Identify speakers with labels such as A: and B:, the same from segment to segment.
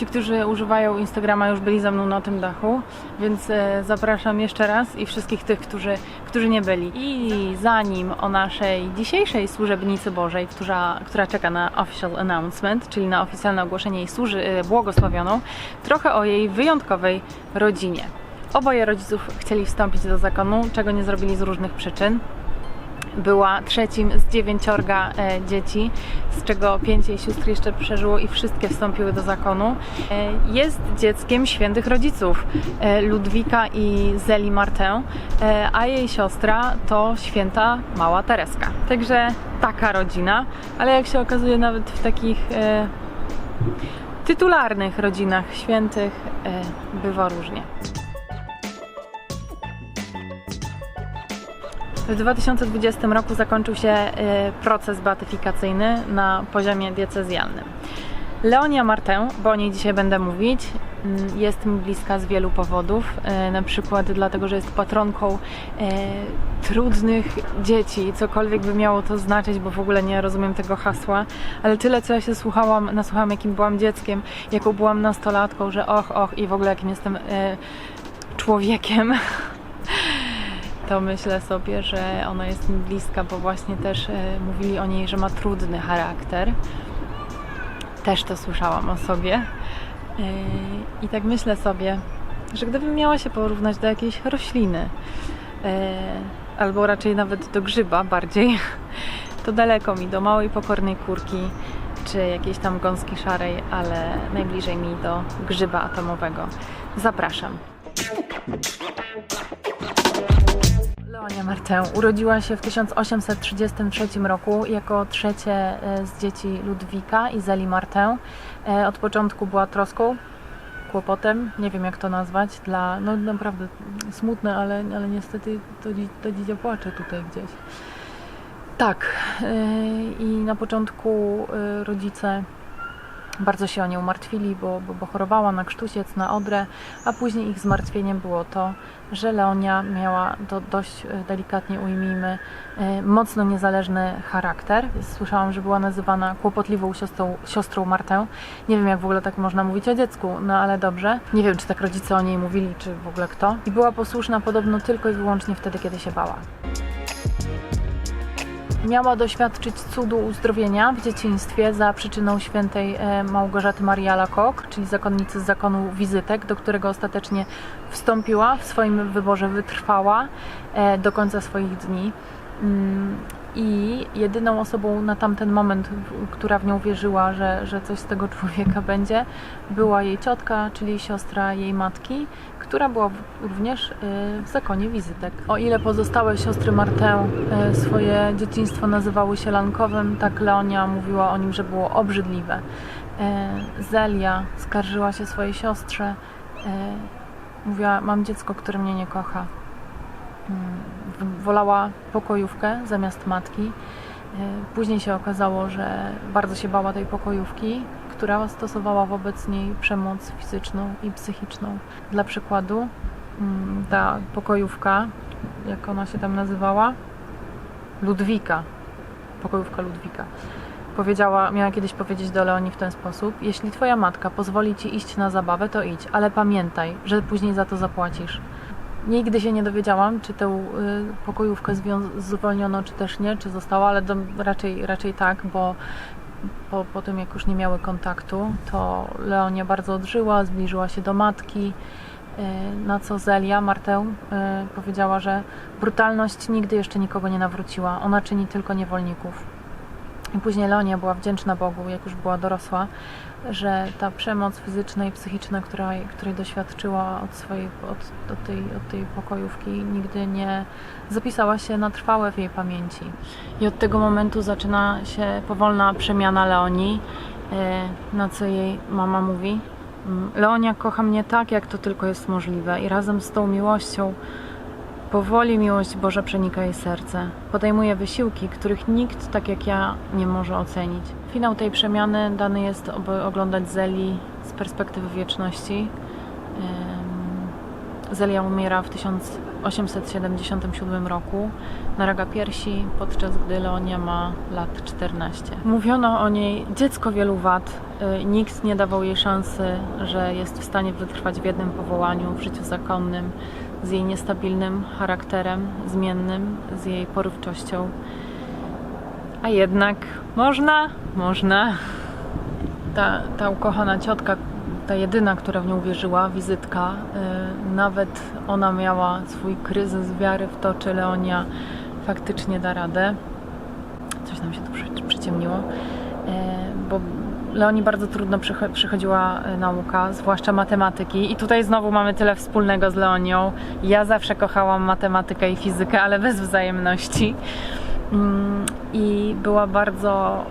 A: Ci, którzy używają Instagrama, już byli ze mną na tym dachu, więc e, zapraszam jeszcze raz i wszystkich tych, którzy, którzy nie byli. I zanim o naszej dzisiejszej służebnicy Bożej, która, która czeka na official announcement, czyli na oficjalne ogłoszenie jej służy e, błogosławioną, trochę o jej wyjątkowej rodzinie. Oboje rodziców chcieli wstąpić do zakonu, czego nie zrobili z różnych przyczyn była trzecim z dziewięciorga e, dzieci, z czego pięć jej sióstr jeszcze przeżyło i wszystkie wstąpiły do zakonu. E, jest dzieckiem świętych rodziców e, Ludwika i Zeli Martę, a jej siostra to święta mała Tereska. Także taka rodzina, ale jak się okazuje nawet w takich tytularnych rodzinach świętych bywa różnie. W 2020 roku zakończył się y, proces beatyfikacyjny na poziomie diecezjalnym. Leonia Martę, bo o niej dzisiaj będę mówić, mm, jest mi bliska z wielu powodów. y, Na przykład dlatego, że jest patronką y, trudnych dzieci, cokolwiek by miało to znaczyć, bo w ogóle nie rozumiem tego hasła, ale tyle co ja się słuchałam, nasłuchałam jakim byłam dzieckiem, jaką byłam nastolatką, że och, och i w ogóle jakim jestem y, człowiekiem. to myślę sobie, że ona jest mi bliska, bo właśnie też e, mówili o niej, że ma trudny charakter. Też to słyszałam o sobie. E, I tak myślę sobie, że gdybym miała się porównać do jakiejś rośliny, e, albo raczej nawet do grzyba bardziej, to daleko mi do małej pokornej kurki, czy jakiejś tam gąski szarej, ale najbliżej mi do grzyba atomowego. Zapraszam. Leonia Martę urodziła się w 1833 roku jako trzecie e, z dzieci Ludwika i Zeli Martę. E, Od początku była troską, kłopotem, nie wiem jak to nazwać, dla, no naprawdę smutne, ale, ale niestety to, to płacze tutaj gdzieś. Tak, e, i na początku rodzice bardzo się o nią martwili, bo, bo, bo chorowała na krztusiec, na odrę, a później ich zmartwieniem było to, że Leonia miała do, dość e, delikatnie ujmijmy e, mocno niezależny charakter. Słyszałam, że była nazywana kłopotliwą siostrą, siostrą Martę. Nie wiem, jak w ogóle tak można mówić o dziecku, no ale dobrze. Nie wiem, czy tak rodzice o niej mówili, czy w ogóle kto. I była posłuszna podobno tylko i wyłącznie wtedy, kiedy się bała. Miała doświadczyć cudu uzdrowienia w dzieciństwie za przyczyną świętej e, Małgorzaty Marii Alakok, czyli zakonnicy z zakonu wizytek, do którego ostatecznie wstąpiła, w swoim wyborze wytrwała e, do końca swoich dni. Mm, I jedyną osobą na tamten moment, która w nią wierzyła, że, że coś z tego człowieka będzie, była jej ciotka, czyli siostra jej matki, która była również y, w zakonie wizytek. O ile pozostałe siostry Martę y, swoje dzieciństwo nazywały się lankowym, tak Leonia mówiła o nim, że było obrzydliwe. Y, Zelia skarżyła się swojej siostrze, mówiła, mam dziecko, które mnie nie kocha. Mm, Wolała pokojówkę zamiast matki. Później się okazało, że bardzo się bała tej pokojówki, która stosowała wobec niej przemoc fizyczną i psychiczną. Dla przykładu, mm, ta pokojówka, jak ona się tam nazywała? Ludwika. Pokojówka Ludwika. Powiedziała, miała kiedyś powiedzieć do Leonii w ten sposób: Jeśli twoja matka pozwoli ci iść na zabawę, to idź, ale pamiętaj, że później za to zapłacisz. Nigdy się nie dowiedziałam, czy tę y, pokojówkę zwolniono, czy też nie, czy została, ale dom, raczej, raczej tak, bo po, po tym, jak już nie miały kontaktu, to Leonia bardzo odżyła, zbliżyła się do matki, y, na co Zelia, Martę, y, powiedziała, że brutalność nigdy jeszcze nikogo nie nawróciła, ona czyni tylko niewolników. I później Leonia była wdzięczna Bogu, jak już była dorosła, że ta przemoc fizyczna i psychiczna, której, której doświadczyła od, swojej, od, tej, od tej pokojówki, nigdy nie zapisała się na trwałe w jej pamięci. I od tego momentu zaczyna się powolna przemiana Leonii, e, na co jej mama mówi. Mm, Leonia kocha mnie tak, jak to tylko jest możliwe, i razem z tą miłością Powoli miłość Boża przenika jej serce. Podejmuje wysiłki, których nikt tak jak ja nie może ocenić. Finał tej przemiany dany jest, aby oglądać Zeli z perspektywy wieczności. Zelia umiera w 1877 roku na raka piersi, podczas gdy Leonia ma lat 14. Mówiono o niej dziecko wielu wad. Y, Nikt nie dawał jej szansy, że jest w stanie wytrwać w jednym powołaniu w życiu zakonnym, z jej niestabilnym charakterem, zmiennym, z jej porywczością. A jednak można, można. Ta, ta ukochana ciotka, ta jedyna, która w nią wierzyła, wizytka, y, nawet ona miała swój kryzys wiary w to, czy Leonia faktycznie da radę. Coś nam się tu przy- przyciemniło. Y, bo Leonii bardzo trudno przycho- przychodziła y, nauka, zwłaszcza matematyki. I tutaj znowu mamy tyle wspólnego z Leonią. Ja zawsze kochałam matematykę i fizykę, ale bez wzajemności. Mm, I była bardzo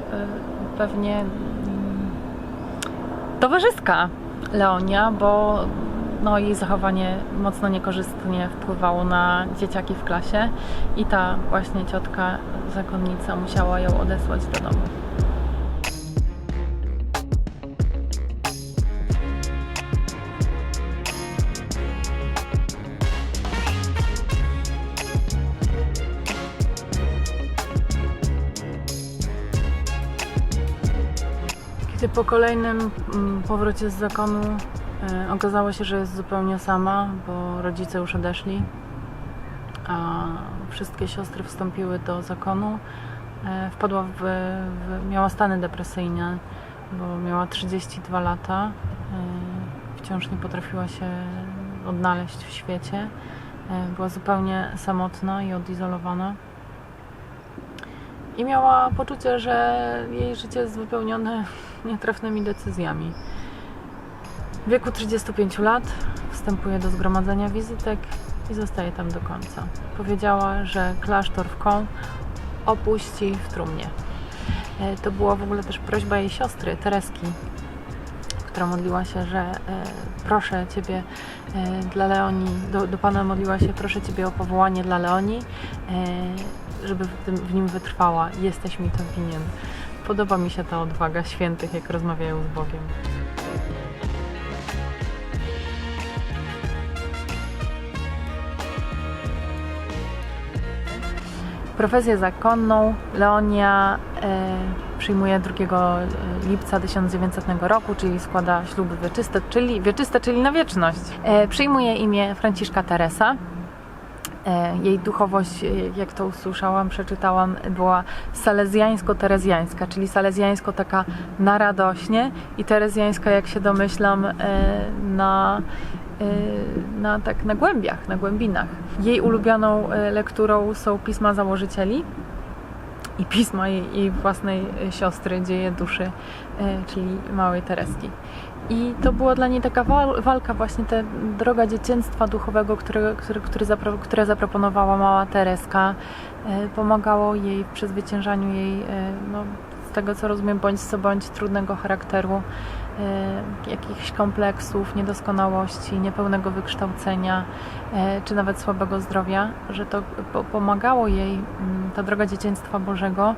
A: y, pewnie mm, towarzyska Leonia, bo no, jej zachowanie mocno niekorzystnie wpływało na dzieciaki w klasie i ta właśnie ciotka zakonnica musiała ją odesłać do domu. Po kolejnym mm, powrocie z zakonu e, okazało się, że jest zupełnie sama, bo rodzice już odeszli, a wszystkie siostry wstąpiły do zakonu, e, wpadła w, w, miała stany depresyjne, bo miała 32 lata, e, wciąż nie potrafiła się odnaleźć w świecie, była zupełnie samotna i odizolowana. I miała poczucie, że jej życie jest wypełnione nietrafnymi decyzjami. W wieku 35 lat wstępuje do zgromadzenia wizytek i zostaje tam do końca. Powiedziała, że klasztor w Kąt opuści w trumnie. E, To była w ogóle też prośba jej siostry, Tereski, która modliła się, że e, proszę Ciebie e, dla Leonii, do, do Pana modliła się, proszę Ciebie o powołanie dla Leonii, e, żeby w, tym, w nim wytrwała. Jesteś mi to winien. Podoba mi się ta odwaga świętych, jak rozmawiają z Bogiem. Profesję zakonną Leonia e, przyjmuje 2 lipca 1900 roku, czyli składa śluby wieczyste, czyli, wieczyste, czyli na wieczność. E, przyjmuje imię Franciszka Teresa. E, jej duchowość, e, jak to usłyszałam, przeczytałam, była salezjańsko-terezjańska, czyli salezjańsko taka na radośnie i terezjańska, jak się domyślam, e, na, na, tak, na głębiach, na głębinach. Jej ulubioną lekturą są pisma założycieli i pisma jej, jej własnej siostry, dzieje duszy, czyli małej Tereski. I to była dla niej taka wal, walka, właśnie ta droga dzieciństwa duchowego, które, które, które, zapro, które zaproponowała mała Tereska. E, pomagało jej w przezwyciężaniu jej, e, no, z tego co rozumiem, bądź co bądź trudnego charakteru, e, jakichś kompleksów, niedoskonałości, niepełnego wykształcenia, czy nawet słabego zdrowia, że to po, pomagało jej, mm, ta droga dzieciństwa Bożego,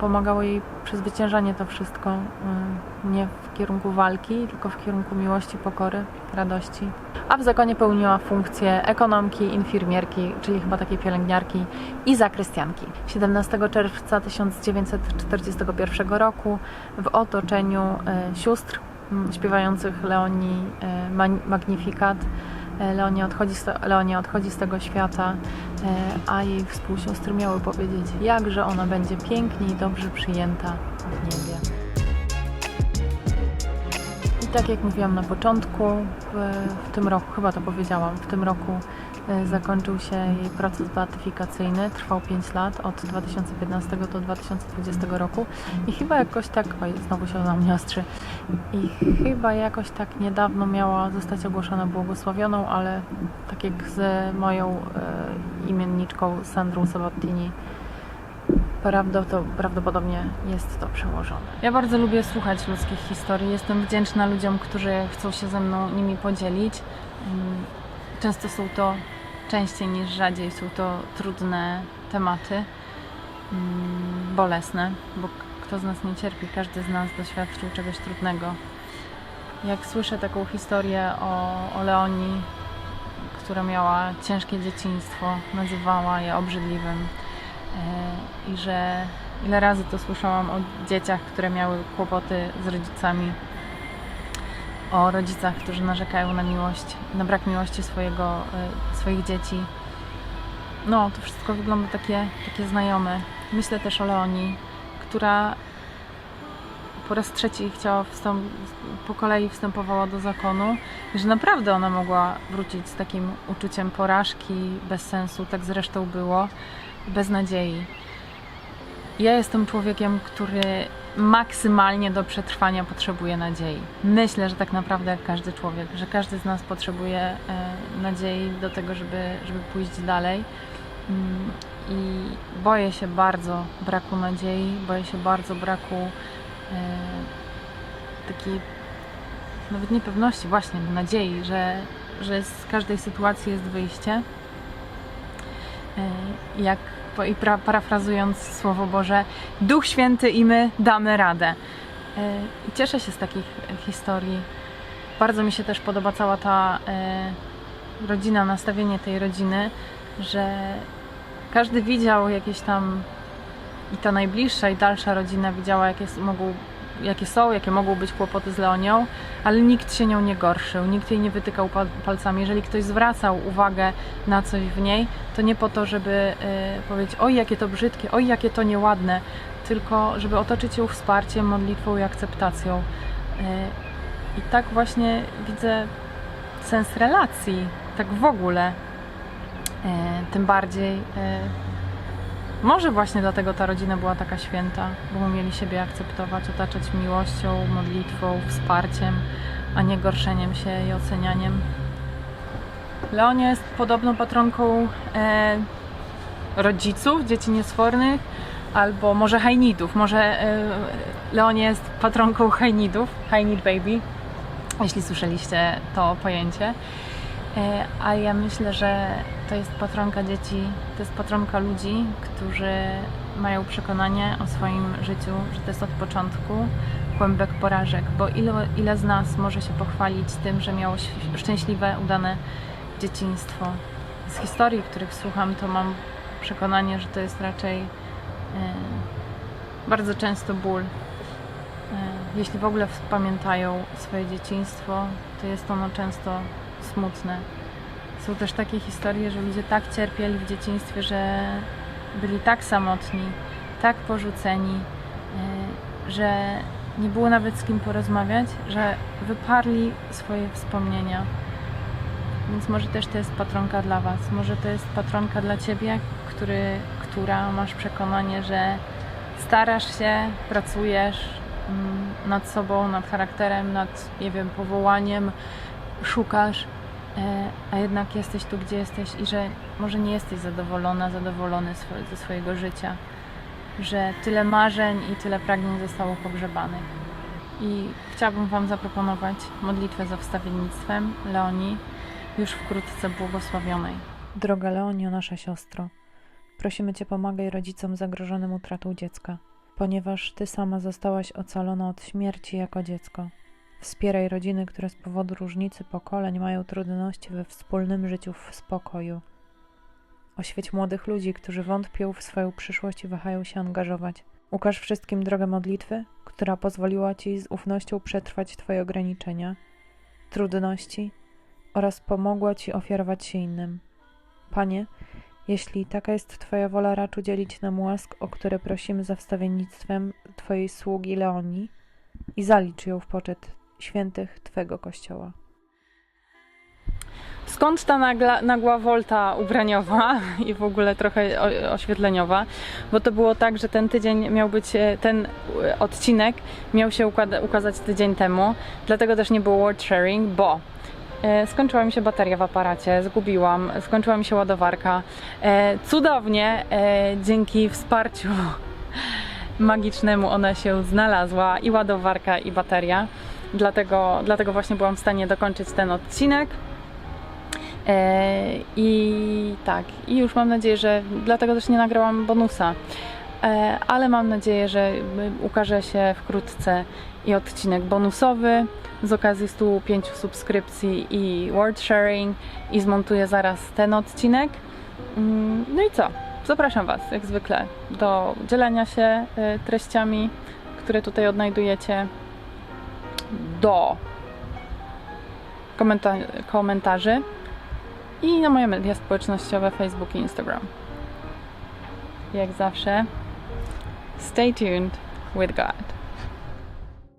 A: pomagało jej przezwyciężanie to wszystko y, nie w kierunku walki, tylko w kierunku miłości, pokory, radości. A w zakonie pełniła funkcję ekonomki, infirmierki, czyli chyba takiej pielęgniarki i zakrystianki. 17 czerwca 1941 roku w otoczeniu y, sióstr mm, śpiewających Leonii y, Man- Magnificat E, Leonia odchodzi, z, Leonia odchodzi z tego świata, a jej współsiostry miały powiedzieć, jakże ona będzie pięknie i dobrze przyjęta w niebie. Tak jak mówiłam na początku, w, tym roku, chyba to powiedziałam, w tym roku e, zakończył się jej proces beatyfikacyjny. Trwał 5 lat, od 2015 do 2020 roku. I chyba jakoś tak, oj, znowu się na mnie ostrzy, i chyba jakoś tak niedawno miała zostać ogłoszona błogosławioną, ale tak jak z moją e, imienniczką Sandrą Sabattini, prawdopodobnie jest to przełożone. Ja bardzo lubię słuchać ludzkich historii. Jestem wdzięczna ludziom, którzy chcą się ze mną nimi podzielić. Mm, Często są to, częściej niż rzadziej, są to trudne tematy, mm, bolesne, bo kto z nas nie cierpi, każdy z nas doświadczył czegoś trudnego. Jak słyszę taką historię o, o Leonii, która miała ciężkie dzieciństwo, nazywała je obrzydliwym i że ile razy to słyszałam o dzieciach, które miały kłopoty z rodzicami, o rodzicach, którzy narzekają na miłość, na brak miłości swojego, e, swoich dzieci. No, to wszystko wygląda takie, takie znajome. Myślę też o Leonii, która po raz trzeci chciała wstąp- po kolei wstępowała do zakonu i że naprawdę ona mogła wrócić z takim uczuciem porażki, bez sensu, tak zresztą było, bez nadziei. Ja jestem człowiekiem, który maksymalnie do przetrwania potrzebuje nadziei. Myślę, że tak naprawdę jak każdy człowiek, że każdy z nas potrzebuje e, nadziei do tego, żeby, żeby pójść dalej. Mm, I boję się bardzo braku nadziei, boję się bardzo braku e, takiej nawet niepewności, właśnie nadziei, że, że z każdej sytuacji jest wyjście. E, Jak i pra, parafrazując Słowo Boże, Duch Święty i my damy radę. E, I cieszę się z takich historii. Bardzo mi się też podoba cała ta e, rodzina, nastawienie tej rodziny, że każdy widział jakieś tam i ta najbliższa i dalsza rodzina widziała, jakie, mogą, jakie są, jakie mogą być kłopoty z Leonią, ale nikt się nią nie gorszył, nikt jej nie wytykał pal- palcami. Jeżeli ktoś zwracał uwagę na coś w niej, to nie po to, żeby e, powiedzieć, oj, jakie to brzydkie, oj, jakie to nieładne, tylko żeby otoczyć ją wsparciem, modlitwą i akceptacją. E, I tak właśnie widzę sens relacji, tak w ogóle. E, Tym bardziej może właśnie dlatego ta rodzina była taka święta, bo umieli siebie akceptować, otaczać miłością, modlitwą, wsparciem, a nie gorszeniem się i ocenianiem. Leonia jest podobną patronką e, rodziców, dzieci niesfornych, albo może hajnidów. Może e, jest patronką hajnidów, need baby, jeśli słyszeliście to pojęcie. E, A ja myślę, że to jest patronka dzieci, to jest patronka ludzi, którzy mają przekonanie o swoim życiu, że to jest od początku kłębek porażek, bo ile, ile z nas może się pochwalić tym, że miało szczęśliwe, udane dzieciństwo. Z historii, których słucham, to mam przekonanie, że to jest raczej e, bardzo często ból. E, jeśli w ogóle pamiętają swoje dzieciństwo, to jest ono często smutne. Są też takie historie, że ludzie tak cierpieli w dzieciństwie, że byli tak samotni, tak porzuceni, e, że nie było nawet z kim porozmawiać, że wyparli swoje wspomnienia. Więc może też to jest patronka dla Was. Może to jest patronka dla Ciebie, który, która masz przekonanie, że starasz się, pracujesz mm, nad sobą, nad charakterem, nad, nie wiem, powołaniem, szukasz, a jednak jesteś tu, gdzie jesteś i że może nie jesteś zadowolona, zadowolony ze swojego życia, że tyle marzeń i tyle pragnień zostało pogrzebanych. I chciałabym Wam zaproponować modlitwę za wstawiennictwem Leonii, już wkrótce błogosławionej. Droga Leonio, nasza siostro, prosimy Cię pomagaj rodzicom zagrożonym utratą dziecka, ponieważ Ty sama zostałaś ocalona od śmierci jako dziecko. Wspieraj rodziny, które z powodu różnicy pokoleń mają trudności we wspólnym życiu w spokoju. Oświeć młodych ludzi, którzy wątpią w swoją przyszłość i wahają się angażować. Ukaż wszystkim drogę modlitwy, która pozwoliła Ci z ufnością przetrwać Twoje ograniczenia, trudności oraz pomogła Ci ofiarować się innym. Panie, jeśli taka jest Twoja wola, racz udzielić nam łask, o które prosimy za wstawiennictwem Twojej sługi Leonii i zalicz ją w poczet świętych Twego Kościoła. Skąd ta nagla, nagła wolta ubraniowa i w ogóle trochę oświetleniowa? Bo to było tak, że ten tydzień miał być, e, ten e, odcinek miał się ukazać tydzień temu, dlatego też nie było word sharing, bo e, skończyła mi się bateria w aparacie, zgubiłam, skończyła mi się ładowarka. Cudownie, dzięki wsparciu magicznemu ona się znalazła i ładowarka i bateria. Dlatego, dlatego właśnie byłam w stanie dokończyć ten odcinek. E, I tak, i już mam nadzieję, że dlatego też nie nagrałam bonusa. E, ale mam nadzieję, że ukaże się wkrótce i odcinek bonusowy z okazji 105 subskrypcji i word sharing i zmontuję zaraz ten odcinek. Mm, No i co? Zapraszam Was, jak zwykle, do dzielenia się y, treściami, które tutaj odnajdujecie, do komenta- komentarzy i na moje media społecznościowe Facebook i Instagram. Jak zawsze, stay tuned with God.